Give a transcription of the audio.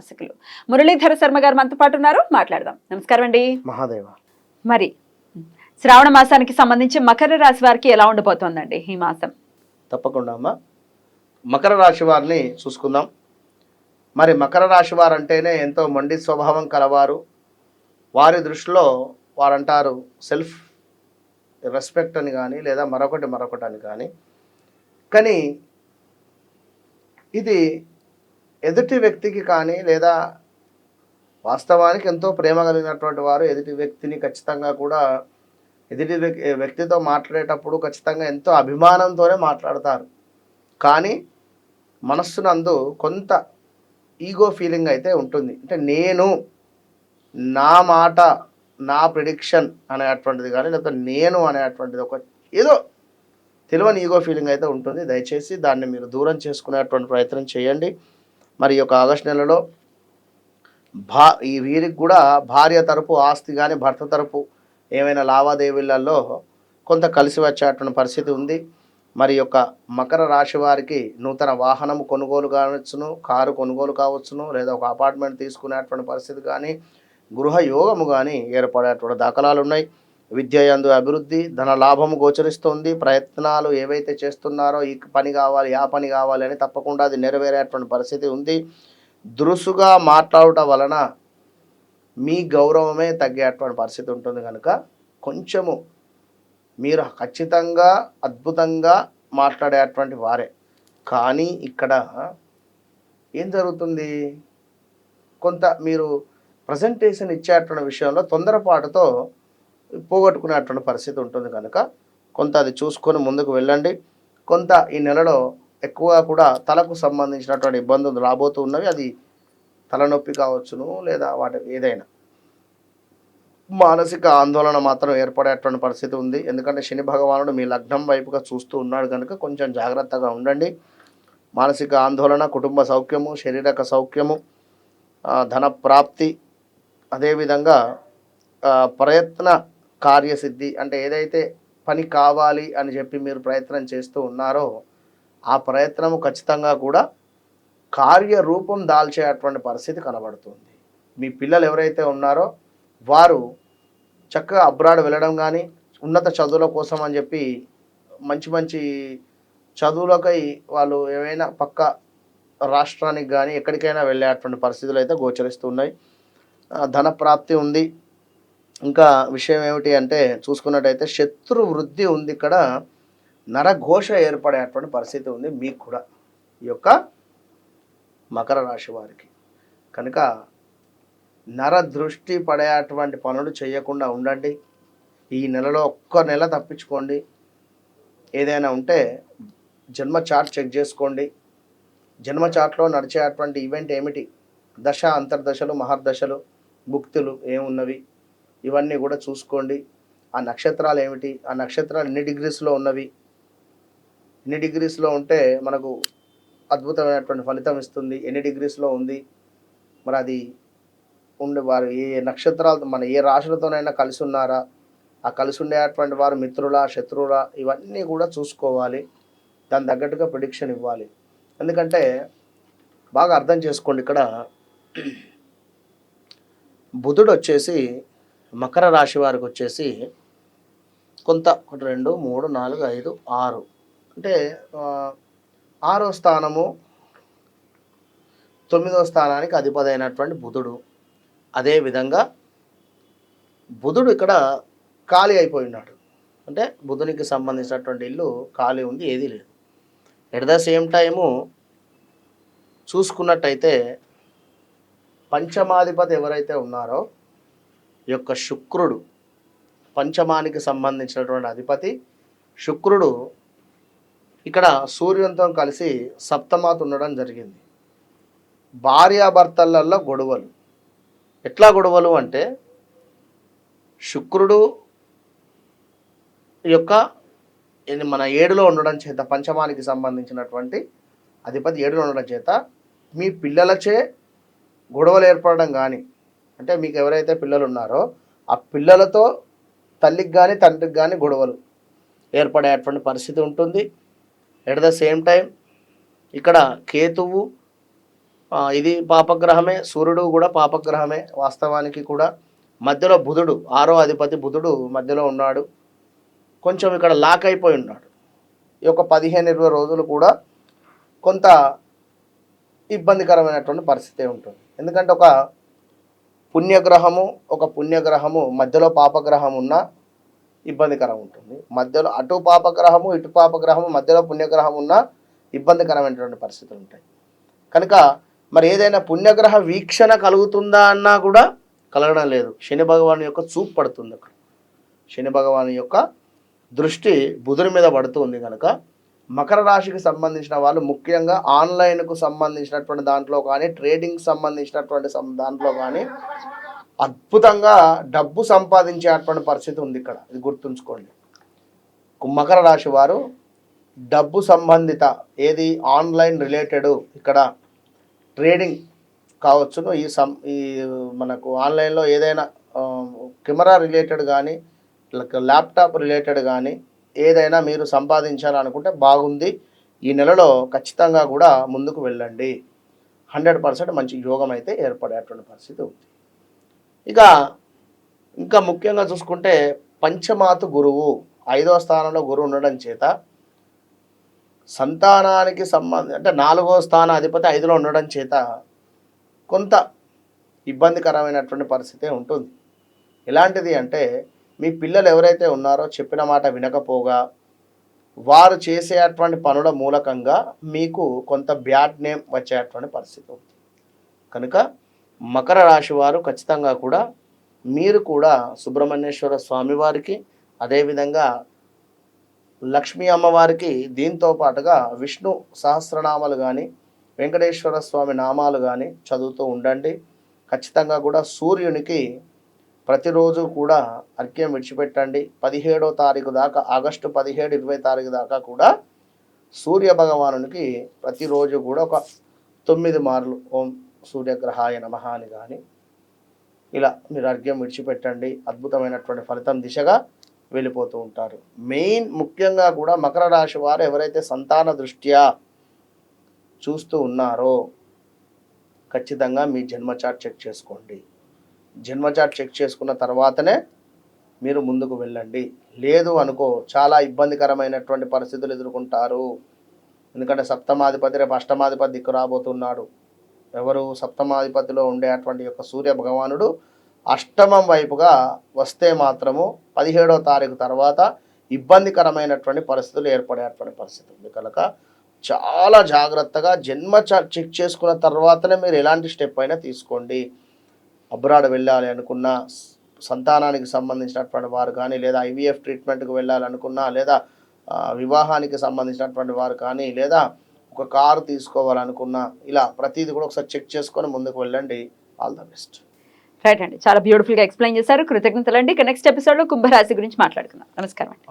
ఉపాసకులు మురళీధర శర్మ గారు మనతో పాటు ఉన్నారు. మాట్లాడదాం. నమస్కారం అండి. మహాదేవ. మరి శ్రావణ మాసానికి సంబంధించి మకర రాశి వారికి ఎలా ఉండబోతోందండి ఈ మాసం? తప్పకుండా అమ్మా. మకర రాశి వారిని చూసుకుందాం. మరి మకర రాశి వారు అంటేనే ఎంతో మొండి స్వభావం కలవారు. వారి దృష్టిలో వారంటారు సెల్ఫ్ రెస్పెక్ట్ అని కానీ లేదా మరొకటి మరొకటి అని కానీ కానీ ఇది ఎదుటి వ్యక్తికి కానీ లేదా వాస్తవానికి ఎంతో ప్రేమ కలిగినటువంటి వారు ఎదుటి వ్యక్తిని ఖచ్చితంగా కూడా ఎదుటి వ్యక్తితో మాట్లాడేటప్పుడు ఖచ్చితంగా ఎంతో అభిమానంతోనే మాట్లాడతారు. కానీ మనస్సునందు కొంత ఈగో ఫీలింగ్ అయితే ఉంటుంది. అంటే నేను నా మాట నా ప్రిడిక్షన్ అనేటువంటిది కానీ లేకపోతే నేను అనేటువంటిది ఒక ఏదో తెలియని ఈగో ఫీలింగ్ అయితే ఉంటుంది. దయచేసి దాన్ని మీరు దూరం చేసుకునేటువంటి ప్రయత్నం చేయండి. మరి యొక్క ఆగస్టు నెలలో భా ఈ వీరికి కూడా భార్య తరపు ఆస్తి కానీ భర్త తరపు ఏమైనా లావాదేవీలలో కొంత కలిసి వచ్చేటువంటి పరిస్థితి ఉంది. మరి యొక్క మకర రాశి వారికి నూతన వాహనము కొనుగోలు కావచ్చును కారు కొనుగోలు కావచ్చును లేదా ఒక అపార్ట్మెంట్ తీసుకునేటువంటి పరిస్థితి కానీ గృహ యోగము కానీ ఏర్పడేటువంటి దాఖలాలు ఉన్నాయి. విద్యయందు అభివృద్ధి ధన లాభము గోచరిస్తుంది. ప్రయత్నాలు ఏవైతే చేస్తున్నారో ఈ పని కావాలి ఆ పని కావాలి అని తప్పకుండా అది నెరవేరేటువంటి పరిస్థితి ఉంది. దురుసుగా మాట్లాడటం వలన మీ గౌరవమే తగ్గేటువంటి పరిస్థితి ఉంటుంది కనుక కొంచెము మీరు ఖచ్చితంగా అద్భుతంగా మాట్లాడేటువంటి వారే. కానీ ఇక్కడ ఏం జరుగుతుంది? కొంత మీరు ప్రజెంటేషన్ ఇచ్చేటువంటి విషయంలో తొందరపాటుతో పోగొట్టుకునేటువంటి పరిస్థితి ఉంటుంది కనుక కొంత అది చూసుకొని ముందుకు వెళ్ళండి. కొంత ఈ నెలలో ఎక్కువగా కూడా తలకు సంబంధించినటువంటి ఇబ్బందులు రాబోతూ ఉన్నవి. అది తలనొప్పి కావచ్చును లేదా వాటి ఏదైనా. మానసిక ఆందోళన మాత్రం ఏర్పడేటువంటి పరిస్థితి ఉంది. ఎందుకంటే శని భగవానుడు మీ లగ్నం వైపుగా చూస్తూ ఉన్నాడు కనుక కొంచెం జాగ్రత్తగా ఉండండి. మానసిక ఆందోళన కుటుంబ సౌఖ్యము శారీరక సౌఖ్యము ధన ప్రాప్తి అదేవిధంగా ప్రయత్న కార్యసిద్ధి అంటే ఏదైతే పని కావాలి అని చెప్పి మీరు ప్రయత్నం చేస్తూ ఉన్నారో ఆ ప్రయత్నము ఖచ్చితంగా కూడా కార్యరూపం దాల్చేటువంటి పరిస్థితి కనబడుతుంది. మీ పిల్లలు ఎవరైతే ఉన్నారో వారు చక్కగా అబ్రాడ్ వెళ్ళడం కానీ ఉన్నత చదువుల కోసం అని చెప్పి మంచి మంచి చదువులకై వాళ్ళు ఏమైనా పక్క రాష్ట్రానికి కానీ ఎక్కడికైనా వెళ్ళేటువంటి పరిస్థితులు అయితే గోచరిస్తున్నాయి ధనప్రాప్తి ధన ప్రాప్తి ఉంది. ఇంకా విషయం ఏమిటి అంటే చూసుకున్నట్టయితే శత్రు వృద్ధి ఉంది ఇక్కడ నరఘోష ఏర్పడేటువంటి పరిస్థితి ఉంది మీకు కూడా ఈ యొక్క మకర రాశి వారికి. కనుక నర దృష్టి పడేటువంటి పనులు చేయకుండా ఉండండి. ఈ నెలలో ఒక్క నెల తప్పించుకోండి. ఏదైనా ఉంటే జన్మ చార్ట్ చెక్ చేసుకోండి. జన్మ చార్ట్లో నడిచేటువంటి ఈవెంట్ ఏమిటి? దశ అంతర్దశలు మహర్దశలు భుక్తులు ఏమున్నవి? ఇవన్నీ కూడా చూసుకోండి. ఆ నక్షత్రాలు ఏమిటి? ఆ నక్షత్రాలు ఎన్ని డిగ్రీస్లో ఉన్నవి? ఎన్ని డిగ్రీస్లో ఉంటే మనకు అద్భుతమైనటువంటి ఫలితం ఇస్తుంది? ఎన్ని డిగ్రీస్లో ఉంది? మరి అది ఉండే వారు ఏ నక్షత్రాలతో మన ఏ రాశులతోనైనా కలిసి ఉన్నారా? ఆ కలిసి ఉండేటువంటి వారు మిత్రులా శత్రువులా ఇవన్నీ కూడా చూసుకోవాలి. దాని తగ్గట్టుగా ప్రిడిక్షన్ ఇవ్వాలి. ఎందుకంటే బాగా అర్థం చేసుకోండి ఇక్కడ. బుధుడు వచ్చేసి మకర రాశి వారికి వచ్చేసి కొంత ఒకటి రెండు మూడు నాలుగు ఐదు ఆరు. అంటే ఆరో స్థానము తొమ్మిదో స్థానానికి అధిపతైనటువంటి బుధుడు. అదేవిధంగా బుధుడు ఇక్కడ ఖాళీ అయిపోయి ఉన్నాడు అంటే బుధునికి సంబంధించినటువంటి ఇల్లు ఖాళీ ఉంది ఏదీ లేదు. ఎట్ ద సేమ్ టైము చూసుకున్నట్టయితే పంచమాధిపతి ఎవరైతే ఉన్నారో యొక్క శుక్రుడు పంచమానికి సంబంధించినటువంటి అధిపతి శుక్రుడు ఇక్కడ సూర్యునితో కలిసి సప్తమాత ఉండడం జరిగింది. భార్యాభర్తలలో గొడవలు. ఎట్లా గొడవలు అంటే శుక్రుడు యొక్క మన ఏడులో ఉండడం చేత పంచమానికి సంబంధించినటువంటి అధిపతి ఏడులో ఉండడం చేత మీ పిల్లలచే గొడవలు ఏర్పడడం కానీ అంటే మీకు ఎవరైతే పిల్లలు ఉన్నారో ఆ పిల్లలతో తల్లికి కానీ తండ్రికి కానీ గొడవలు ఏర్పడేటువంటి పరిస్థితి ఉంటుంది. ఎట్ ద సేమ్ టైం ఇక్కడ కేతువు ఇది పాపగ్రహమే సూర్యుడు కూడా పాపగ్రహమే వాస్తవానికి కూడా. మధ్యలో బుధుడు ఆరో అధిపతి బుధుడు మధ్యలో ఉన్నాడు. కొంచెం ఇక్కడ లాక్ అయిపోయి ఉన్నాడు. ఈ యొక్క పదిహేను ఇరవై రోజులు కూడా కొంత ఇబ్బందికరమైనటువంటి పరిస్థితి ఉంటుంది. ఎందుకంటే ఒక పుణ్యగ్రహము ఒక పుణ్యగ్రహము మధ్యలో పాపగ్రహం ఉన్న ఇబ్బందికరం ఉంటుంది మధ్యలో అటు పాపగ్రహము ఇటు పాపగ్రహము మధ్యలో పుణ్యగ్రహం ఉన్న ఇబ్బందికరమైనటువంటి పరిస్థితులు ఉంటాయి కనుక మరి ఏదైనా పుణ్యగ్రహ వీక్షణ కలుగుతుందా అన్నా కూడా కలగడం లేదు. శని భగవాన్ యొక్క చూపు పడుతుంది అక్కడ. శని భగవాన్ యొక్క దృష్టి బుధుని మీద పడుతుంది కనుక మకర రాశికి సంబంధించిన వాళ్ళు ముఖ్యంగా ఆన్లైన్కు సంబంధించినటువంటి దాంట్లో కానీ ట్రేడింగ్ సంబంధించినటువంటి దాంట్లో కానీ అద్భుతంగా డబ్బు సంపాదించేటువంటి పరిస్థితి ఉంది ఇక్కడ. ఇది గుర్తుంచుకోండి. మకర రాశి వారు డబ్బు సంబంధిత ఏది ఆన్లైన్ రిలేటెడ్ ఇక్కడ ట్రేడింగ్ కావచ్చును. ఈ సం ఈ మనకు ఆన్లైన్లో ఏదైనా కెమెరా రిలేటెడ్ కానీ ల్యాప్టాప్ రిలేటెడ్ కానీ ఏదైనా మీరు సంపాదించాలనుకుంటే బాగుంది. ఈ నెలలో ఖచ్చితంగా కూడా ముందుకు వెళ్ళండి. హండ్రెడ్ పర్సెంట్ మంచి యోగం అయితే ఏర్పడేటువంటి పరిస్థితి ఉంది. ఇక ఇంకా ముఖ్యంగా చూసుకుంటే పంచమాతు గురువు ఐదవ స్థానంలో గురువు ఉండడం చేత సంతానానికి సంబంధం అంటే నాలుగో స్థాన అధిపతి ఐదులో ఉండడం చేత కొంత ఇబ్బందికరమైనటువంటి పరిస్థితి ఉంటుంది. ఎలాంటిది అంటే మీ పిల్లలు ఎవరైతే ఉన్నారో చెప్పిన మాట వినకపోగా వారు చేసేటువంటి పనుల మూలకంగా మీకు కొంత బ్యాడ్ నేమ్ వచ్చేటువంటి పరిస్థితి ఉంది కనుక మకర రాశి వారు ఖచ్చితంగా కూడా మీరు కూడా సుబ్రహ్మణ్యేశ్వర స్వామి వారికి అదేవిధంగా లక్ష్మీ అమ్మవారికి దీంతో పాటుగా విష్ణు సహస్రనామాలు కానీ వెంకటేశ్వర స్వామి నామాలు కానీ చదువుతూ ఉండండి. ఖచ్చితంగా కూడా సూర్యునికి ప్రతిరోజు కూడా అర్ఘ్యం విడిచిపెట్టండి. పదిహేడో తారీఖు దాకా ఆగస్టు పదిహేడు ఇరవై తారీఖు దాకా కూడా సూర్య భగవానునికి ప్రతిరోజు కూడా ఒక తొమ్మిది మార్లు ఓం సూర్యగ్రహాయ నమః అని కానీ ఇలా మీరు అర్ఘ్యం విడిచిపెట్టండి. అద్భుతమైనటువంటి ఫలితం దిశగా వెళ్ళిపోతూ ఉంటారు. మెయిన్ ముఖ్యంగా కూడా మకర రాశి వారు ఎవరైతే సంతాన దృష్ట్యా చూస్తూ ఉన్నారో ఖచ్చితంగా మీ జన్మ చార్ట్ చెక్ చేసుకోండి. జన్మచాట్ చెక్ చేసుకున్న తర్వాతనే మీరు ముందుకు వెళ్ళండి. లేదు అనుకో చాలా ఇబ్బందికరమైనటువంటి పరిస్థితులు ఎదుర్కొంటారు. ఎందుకంటే సప్తమాధిపతి రేపు అష్టమాధిపతి దిక్కు రాబోతున్నాడు. ఎవరు సప్తమాధిపతిలో ఉండే అటువంటి యొక్క సూర్య భగవానుడు అష్టమం వైపుగా వస్తే మాత్రము పదిహేడో తారీఖు తర్వాత ఇబ్బందికరమైనటువంటి పరిస్థితులు ఏర్పడేటువంటి పరిస్థితి ఉంది కనుక చాలా జాగ్రత్తగా జన్మ చెక్ చేసుకున్న తర్వాతనే మీరు ఎలాంటి స్టెప్ అయినా తీసుకోండి. అబ్రాడ్ వెళ్ళాలి అనుకున్న సంతానానికి సంబంధించినటువంటి వారు కానీ లేదా ఐవీఎఫ్ ట్రీట్మెంట్కి వెళ్ళాలనుకున్నా లేదా వివాహానికి సంబంధించినటువంటి వారు కానీ లేదా ఒక కారు తీసుకోవాలనుకున్నా ఇలా ప్రతిదీ కూడా ఒకసారి చెక్ చేసుకొని ముందుకు వెళ్ళండి. All the best. రైట్ అండి. చాలా బ్యూటిఫుల్గా ఎక్స్ప్లెయిన్ చేశారు. కృతజ్ఞతలు అండి ఇక నెక్స్ట్ ఎపిసోడ్లో కుంభరాశి గురించి మాట్లాడుకుందాం. నమస్కారం అండి.